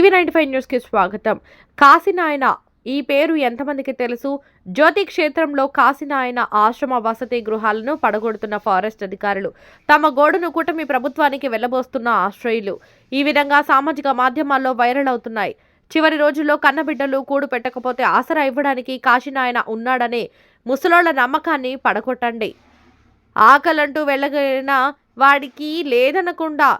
TV ninety five న్యూస్కి స్వాగతం. కాశీనాయన ఈ పేరు ఎంతమందికి తెలుసు? జ్యోతి క్షేత్రంలో కాశీనాయన ఆశ్రమ వసతి గృహాలను పడగొడుతున్న ఫారెస్ట్ అధికారులు. తమ గోడును కూటమి ప్రభుత్వానికి వెళ్ళబోస్తున్న ఆశ్రయులు. ఈ విధంగా సామాజిక మాధ్యమాల్లో వైరల్ అవుతున్నాయి. చివరి రోజుల్లో కన్నబిడ్డలు కూడు పెట్టకపోతే ఆసరా ఇవ్వడానికి కాశీనాయన ఉన్నాడనే ముసలోళ్ళ నమ్మకాన్ని పడగొట్టండి. ఆకలంటూ వెళ్ళగలిగిన వాడికి లేదనకుండా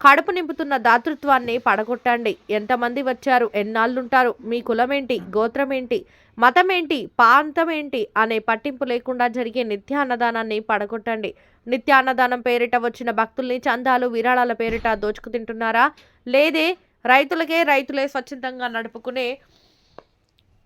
కడుపు నింపుతున్న దాతృత్వాన్ని పడగొట్టండి. ఎంతమంది వచ్చారు? ఎన్నాళ్ళుంటారు? మీ కులమేంటి? గోత్రమేంటి? మతమేంటి? ప్రాంతమేంటి? అనే పట్టింపు లేకుండా జరిగే నిత్యాన్నదానాన్ని పడగొట్టండి. నిత్యాన్నదానం పేరిట వచ్చిన భక్తుల్ని చందాలు విరాళాల పేరిట దోచుకు తింటున్నారా లేదే రైతులకే రైతులే స్వచ్ఛందంగా నడుపుకునే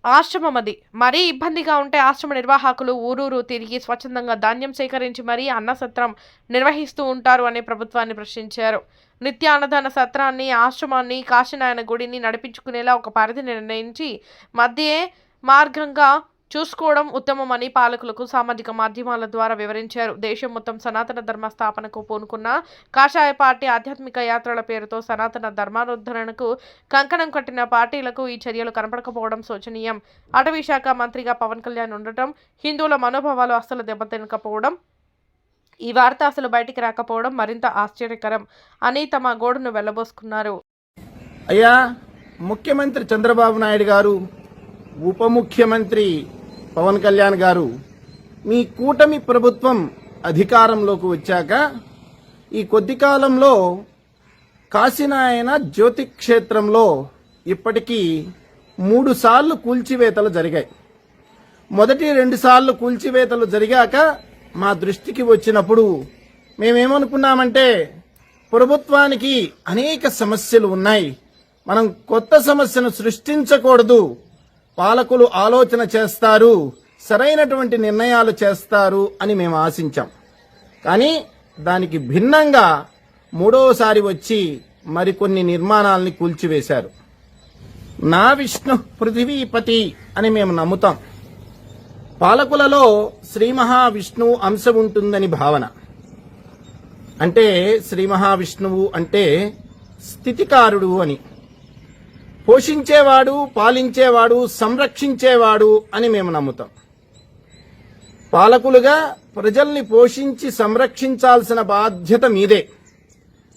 ఆశ్రమం అది. మరీ ఇబ్బందిగా ఉంటే ఆశ్రమ నిర్వాహకులు ఊరూరు తిరిగి స్వచ్ఛందంగా ధాన్యం సేకరించి మరీ అన్న సత్రం నిర్వహిస్తూ ఉంటారు అనే ప్రభుత్వాన్ని ప్రశ్నించారు. నిత్య అన్నదాన సత్రాన్ని ఆశ్రమాన్ని కాశీనాయన గుడిని నడిపించుకునేలా ఒక పరిధి నిర్ణయించి మధ్యే మార్గంగా చూసుకోవడం ఉత్తమమని పాలకులకు సామాజిక మాధ్యమాల ద్వారా వివరించారు. దేశం మొత్తం సనాతన ధర్మ స్థాపనకు పూనుకున్న కాషాయ పార్టీ ఆధ్యాత్మిక యాత్రల పేరుతో సనాతన ధర్మానుద్ధరణకు కంకణం కట్టిన పార్టీలకు ఈ చర్యలు కనపడకపోవడం శోచనీయం. అటవీ శాఖ మంత్రిగా పవన్ కళ్యాణ్ ఉండటం హిందువుల మనోభావాలు అస్సలు దెబ్బతినకపోవడం ఈ వార్త అసలు బయటికి రాకపోవడం మరింత ఆశ్చర్యకరం అని తమ గోడును వెళ్ళబోసుకున్నారు. అయ్యా ముఖ్యమంత్రి చంద్రబాబు నాయుడు గారు ఉప ముఖ్యమంత్రి పవన్ కళ్యాణ్ గారు మీ కూటమి ప్రభుత్వం అధికారంలోకి వచ్చాక ఈ కొద్ది కాలంలో కాశీనాయన జ్యోతి క్షేత్రంలో ఇప్పటికీ మూడు సార్లు కూల్చివేతలు జరిగాయి. మొదటి రెండు సార్లు కూల్చివేతలు జరిగాక మా దృష్టికి వచ్చినప్పుడు మేమేమనుకున్నామంటే ప్రభుత్వానికి అనేక సమస్యలు ఉన్నాయి. మనం కొత్త సమస్యను సృష్టించకూడదు. పాలకులు ఆలోచన చేస్తారు సరైనటువంటి నిర్ణయాలు చేస్తారు అని మేము ఆశించాం. కానీ దానికి భిన్నంగా మూడోసారి వచ్చి మరికొన్ని నిర్మాణాలని కూల్చివేశారు. నా విష్ణు పృథివీపతి అని మేము నమ్ముతాం. పాలకులలో శ్రీ మహావిష్ణువు అంశం ఉంటుందని భావన. అంటే శ్రీ మహావిష్ణువు అంటే స్థితికారుడు అని. పోషించేవాడు పాలించేవాడు సంరక్షించేవాడు అని మేము నమ్ముతాం. పాలకులుగా ప్రజల్ని పోషించి సంరక్షించాల్సిన బాధ్యత మీదే.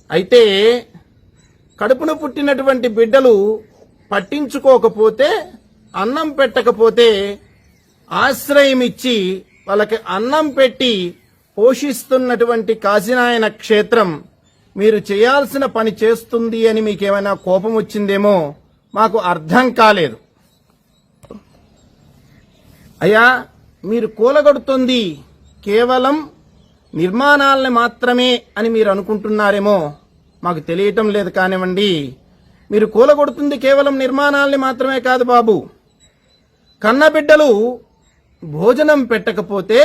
అయితే కడుపున పుట్టినటువంటి బిడ్డలు పట్టించుకోకపోతే అన్నం పెట్టకపోతే ఆశ్రయం ఇచ్చి వాళ్ళకి అన్నం పెట్టి పోషిస్తున్నటువంటి కాశీనాయన క్షేత్రం మీరు చేయాల్సిన పని చేస్తుంది అని మీకేమైనా కోపం వచ్చిందేమో మాకు అర్థం కాలేదు. అయ్యా మీరు కూలగొడుతుంది కేవలం నిర్మాణాలని మాత్రమే అని మీరు అనుకుంటున్నారేమో మాకు తెలియటం లేదు కానివ్వండి. మీరు కూలగొడుతుంది కేవలం నిర్మాణాలని మాత్రమే కాదు బాబు. కన్నబిడ్డలు భోజనం పెట్టకపోతే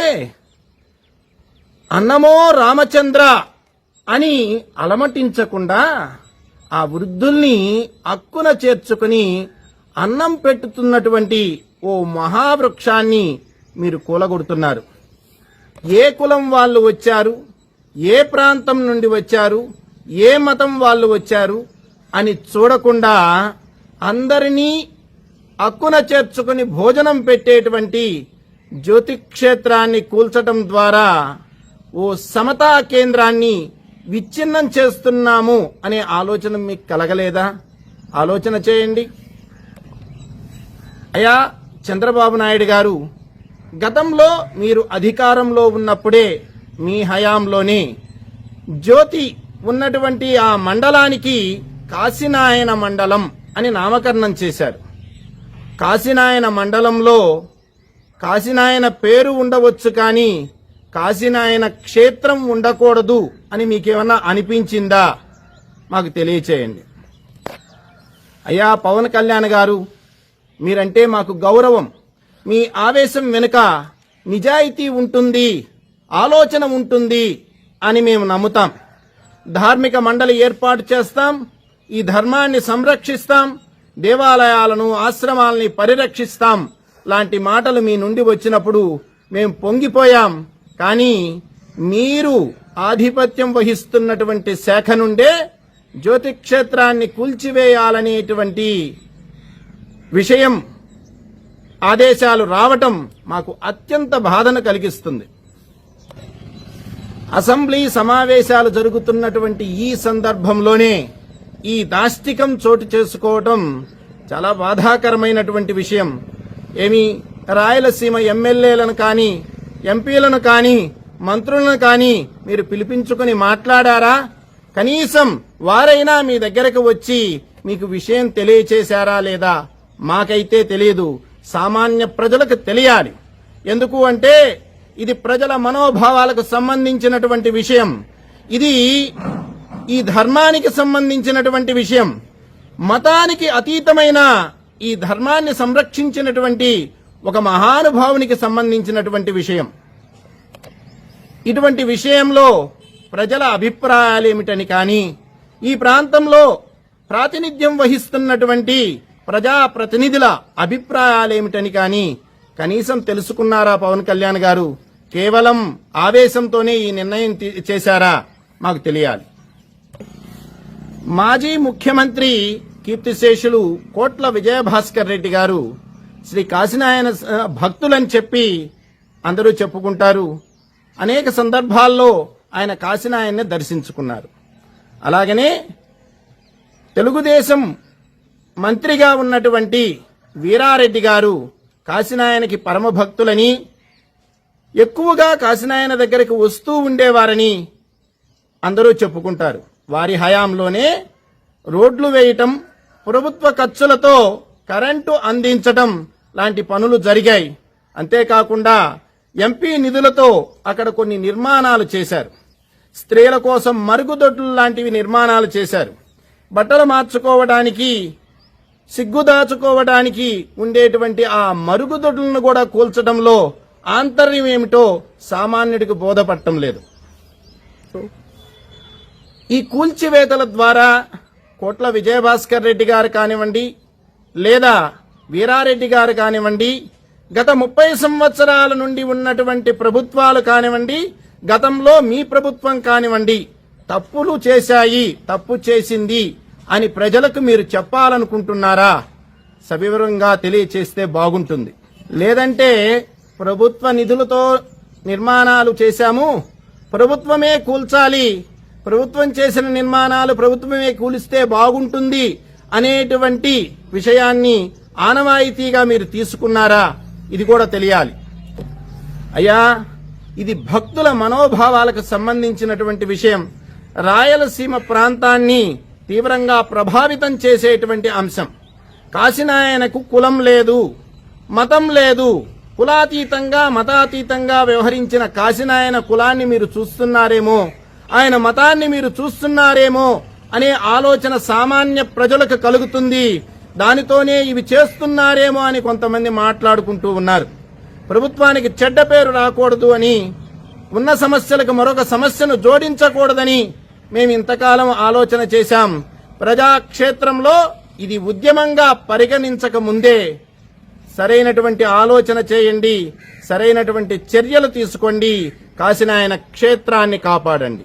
అన్నమో రామచంద్ర అని అలమటించకుండా ఆ వృద్ధుల్ని అక్కున చేర్చుకుని అన్నం పెట్టుతున్నటువంటి ఓ మహావృక్షాన్ని మీరు కూలగొడుతున్నారు. ఏ కులం వాళ్ళు వచ్చారు? ఏ ప్రాంతం నుండి వచ్చారు? ఏ మతం వాళ్ళు వచ్చారు? అని చూడకుండా అందరినీ అక్కున చేర్చుకుని భోజనం పెట్టేటువంటి జ్యోతిక్షేత్రాన్ని కూల్చటం ద్వారా ఓ సమతా కేంద్రాన్ని విచ్ఛిన్నం చేస్తున్నాము అనే ఆలోచన మీకు కలగలేదా? ఆలోచన చేయండి. అయ్యా చంద్రబాబు నాయుడు గారు గతంలో మీరు అధికారంలో ఉన్నప్పుడే మీ హయాంలోనే జ్యోతి ఉన్నటువంటి ఆ మండలానికి కాశీనాయన మండలం అని నామకరణం చేశారు. కాశీనాయన మండలంలో కాశీనాయన పేరు ఉండవచ్చు కానీ కాశీనాయన క్షేత్రం ఉండకూడదు అని మీకేమన్నా అనిపించిందా? మాకు తెలియచేయండి. అయ్యా పవన్ కళ్యాణ్ గారు మీరంటే మాకు గౌరవం. మీ ఆవేశం వెనుక నిజాయితీ ఉంటుంది ఆలోచన ఉంటుంది అని మేము నమ్ముతాం. ధార్మిక మండలి ఏర్పాటు చేస్తాం ఈ ధర్మాన్ని సంరక్షిస్తాం దేవాలయాలను ఆశ్రమాలని పరిరక్షిస్తాం లాంటి మాటలు మీ నుండి వచ్చినప్పుడు మేము పొంగిపోయాం. కానీ మీరు ఆధిపత్యం వహిస్తున్నటువంటి శాఖ నుండే జ్యోతిక్షేత్రాన్ని కూల్చివేయాలనేటువంటి విషయం ఆదేశాలు రావటం మాకు అత్యంత బాధను కలిగిస్తుంది. అసెంబ్లీ సమావేశాలు జరుగుతున్నటువంటి ఈ సందర్భంలోనే ఈ దాష్టికం చోటు చేసుకోవటం చాలా బాధాకరమైనటువంటి విషయం. ఏమి రాయలసీమ ఎమ్మెల్యేలను కానీ ఎంపీలను కానీ మంత్రులను కానీ మీరు పిలిపించుకుని మాట్లాడారా? కనీసం వారైనా మీ దగ్గరకు వచ్చి మీకు విషయం తెలియచేశారా లేదా? మాకైతే తెలియదు. సామాన్య ప్రజలకు తెలియాలి. ఎందుకు అంటే ఇది ప్రజల మనోభావాలకు సంబంధించినటువంటి విషయం. ఇది ఈ ధర్మానికి సంబంధించినటువంటి విషయం. మతానికి అతీతమైన ఈ ధర్మాన్ని సంరక్షించినటువంటి ఒక మహానుభావునికి సంబంధించినటువంటి విషయం. ఇటువంటి విషయంలో ప్రజల అభిప్రాయాలేమిటని కానీ ఈ ప్రాంతంలో ప్రాతినిధ్యం వహిస్తున్నటువంటి ప్రజా ప్రతినిధుల అభిప్రాయాలేమిటని కానీ కనీసం తెలుసుకున్నారా పవన్ కళ్యాణ్ గారు? కేవలం ఆవేశంతోనే ఈ నిర్ణయం తీ- చేశారా? మాకు తెలియాలి. మాజీ ముఖ్యమంత్రి కీర్తిశేషులు కోట్ల విజయభాస్కర్ రెడ్డి గారు శ్రీ కాశీనాయన భక్తులని చెప్పి అందరూ చెప్పుకుంటారు. అనేక సందర్భాల్లో ఆయన కాశీనాయన్ని దర్శించుకున్నారు. అలాగనే తెలుగుదేశం మంత్రిగా ఉన్నటువంటి వీరారెడ్డి గారు కాశీనాయనకి పరమ భక్తులని ఎక్కువగా కాశీనాయన దగ్గరికి వస్తూ ఉండేవారని అందరూ చెప్పుకుంటారు. వారి హయాంలోనే రోడ్లు వేయటం ప్రభుత్వ ఖర్చులతో కరెంటు అందించటం లాంటి పనులు జరిగాయి. అంతేకాకుండా ఎంపీ నిధులతో అక్కడ కొన్ని నిర్మాణాలు చేశారు. స్త్రీల కోసం మరుగుదొడ్లు లాంటివి నిర్మాణాలు చేశారు. బట్టలు మార్చుకోవడానికి సిగ్గుదాచుకోవడానికి ఉండేటువంటి ఆ మరుగుదొడ్లను కూడా కూల్చడంలో ఆంతర్యం ఏమిటో సామాన్యుడికి బోధపడటం లేదు. ఈ కూల్చివేతల ద్వారా కోట్ల విజయభాస్కర్ రెడ్డి గారు కానివ్వండి లేదా వీరారెడ్డి గారు కానివ్వండి గత ముప్పై సంవత్సరాల నుండి ఉన్నటువంటి ప్రభుత్వాలు కానివ్వండి గతంలో మీ ప్రభుత్వం కానివ్వండి తప్పులు చేశాయి తప్పు చేసింది అని ప్రజలకు మీరు చెప్పాలనుకుంటున్నారా? సవివరంగా తెలియచేస్తే బాగుంటుంది. లేదంటే ప్రభుత్వ నిధులతో నిర్మాణాలు చేశాము ప్రభుత్వమే కూల్చాలి ప్రభుత్వం చేసిన నిర్మాణాలు ప్రభుత్వమే కూలిస్తే బాగుంటుంది అనేటువంటి విషయాన్ని ఆనవాయితీగా మీరు తీసుకున్నారా? ఇది కూడా తెలియాలి. అయ్యా ఇది భక్తుల మనోభావాలకు సంబంధించినటువంటి విషయం. రాయలసీమ ప్రాంతాన్ని తీవ్రంగా ప్రభావితం చేసేటువంటి అంశం. కాశీనాయనకు కులం లేదు మతం లేదు. కులాతీతంగా మతాతీతంగా వ్యవహరించిన కాశీనాయన కులాన్ని మీరు చూస్తున్నారేమో ఆయన మతాన్ని మీరు చూస్తున్నారేమో అనే ఆలోచన సామాన్య ప్రజలకు కలుగుతుంది. దానితోనే ఇవి చేస్తున్నారేమో అని కొంతమంది మాట్లాడుకుంటూ ఉన్నారు. ప్రభుత్వానికి చెడ్డ పేరు రాకూడదు అని ఉన్న సమస్యలకు మరొక సమస్యను జోడించకూడదని మేము ఇంతకాలం ఆలోచన చేశాం. ప్రజాక్షేత్రంలో ఇది ఉద్యమంగా పరిగణించక ముందే సరైనటువంటి ఆలోచన చేయండి సరైనటువంటి చర్యలు తీసుకోండి కాశీనాయన క్షేత్రాన్ని కాపాడండి.